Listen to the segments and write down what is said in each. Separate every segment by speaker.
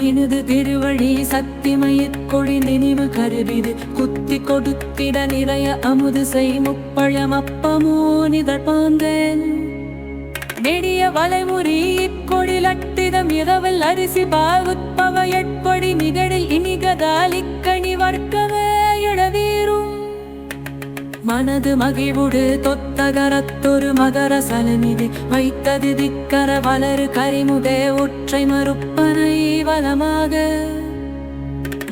Speaker 1: நினது திருவழி சத்திமயிற் கொழி நினைவு கருவிது. குத்தி கொடுத்திட நிறைய அமுது செய் முப்பழம் அப்பமோ நிதழ்பாந்தேன் நெடிய வளைமுறி இக்கொடிலட்டிதம் இரவல் அரிசி பாவுத்பவ எட்பொடி நிகழில் இனிகதாலிக்கணி வர்க்க இழவீரும் மனது மகிழ்வுடு தொத்தகரத்தொரு மகர சலனிது வைத்தது திக்கர வளரு கரிமுதே ஒற்றை மறுப்பனை வளமாக.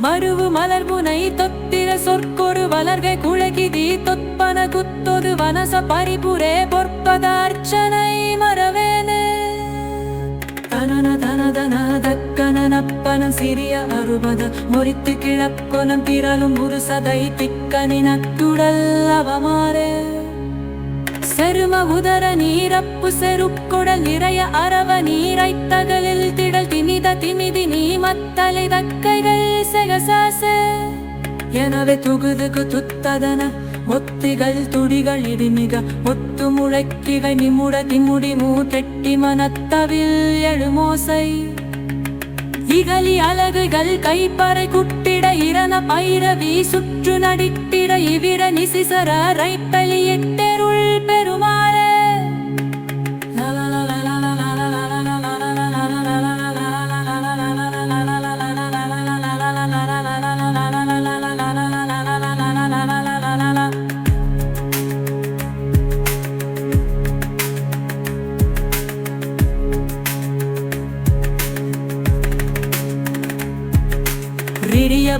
Speaker 1: மருவு மலர் முனை தொத்திர சொற்கொரு வளர்கை குழகிதி தொப்பன குத்தொது வனச பரிபுரே பொற்பதார்ச்சன சிறிய அறுபது முறித்து கிழக்கொலம் திரளும் ஒரு சதை திக்கனினத்துடல் அவமாறே. செரும உதர நீரப்பு செருக்குடல் நிறைய அரவ நீரை தகலில் திடல் திமித திமிதி நீ மத்தலை தக்கைகள் செகசாச. எனவே துகுதுகு துத்ததன ஒத்திகள் துடிகள் இடிமிக ஒத்து முழக்கிகை நிமுட திமுடி மூ மூத்தெட்டி மனத்தவில் எழுமோசை. இகலி அலகுகள் கைப்பறை குட்டிட இரண பைரவி சுற்று நடித்திட இவிர நிசிசர ரைப்பலி எட்டே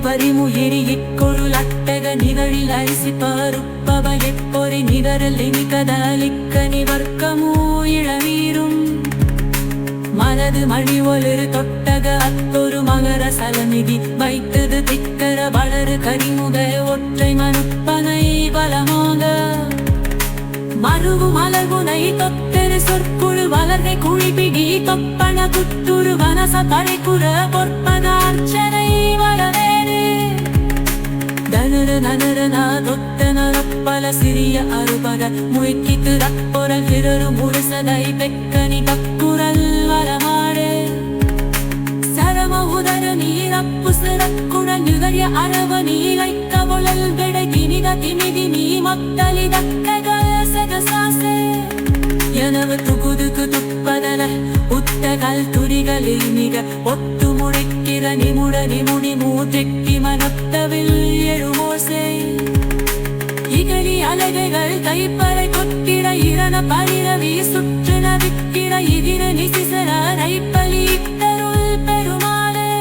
Speaker 1: ರಿಡಿಯ ಬರಿಮುಹಿರಿ ಇಟ್ಕೊಳು ಲಟ್ಟಗ ನಿಗಳಿಲ್ ಅರಿಸಿ ಪರುಪ್ಪವ ಎಟ್ಪೊರಿ ನಿಗರಲ್ಲಿ ನಿಕದಲಿಕ್ಕನಿ ವರ್ಕಮೂ இளவீரும் மனது மணி ஒலிரு தொட்டக அத்தொரு மகர சலமிதி வைத்தது திக்கர வளரு கரிமுக ஒற்றை மனுப்பனை பலமாக மருவு மலர்குனை தொத்தரு சொற்குழு வளர்கை குழிபிடி தொப்பன குத்துரு வனச படைக்குற பொற்பத அர்ச்சனை வளவேறு தனர நனரன தொத்தனரப் பல சிறிய அறுபக முயக்கித்து ரப்பொர கிரரு முழுசதை பெக்கனி தக்குரல் வரமாடு சரம உதர நீரப்பு சிறக்குண நிகழிய அரவ நீரைத்த கவுளல் விடை தினித திமிதி நீ மத்தலி தக்ககள் சகசாசே. எனவு துகுதுக்கு துப்பதல உத்தகல் துரிகளில் மிக ஒத்து නිරනි මුඩනි මුඩි මූතෙක්කි මනක්තවිල් எழுவோசை இகலி அலகைகள் கைப்பறை கொத்திட இரண பனிரவி சுற்றின விக்கிட இதிர நிசிசர நைப்பலி இத்தருள் பெருமாளே.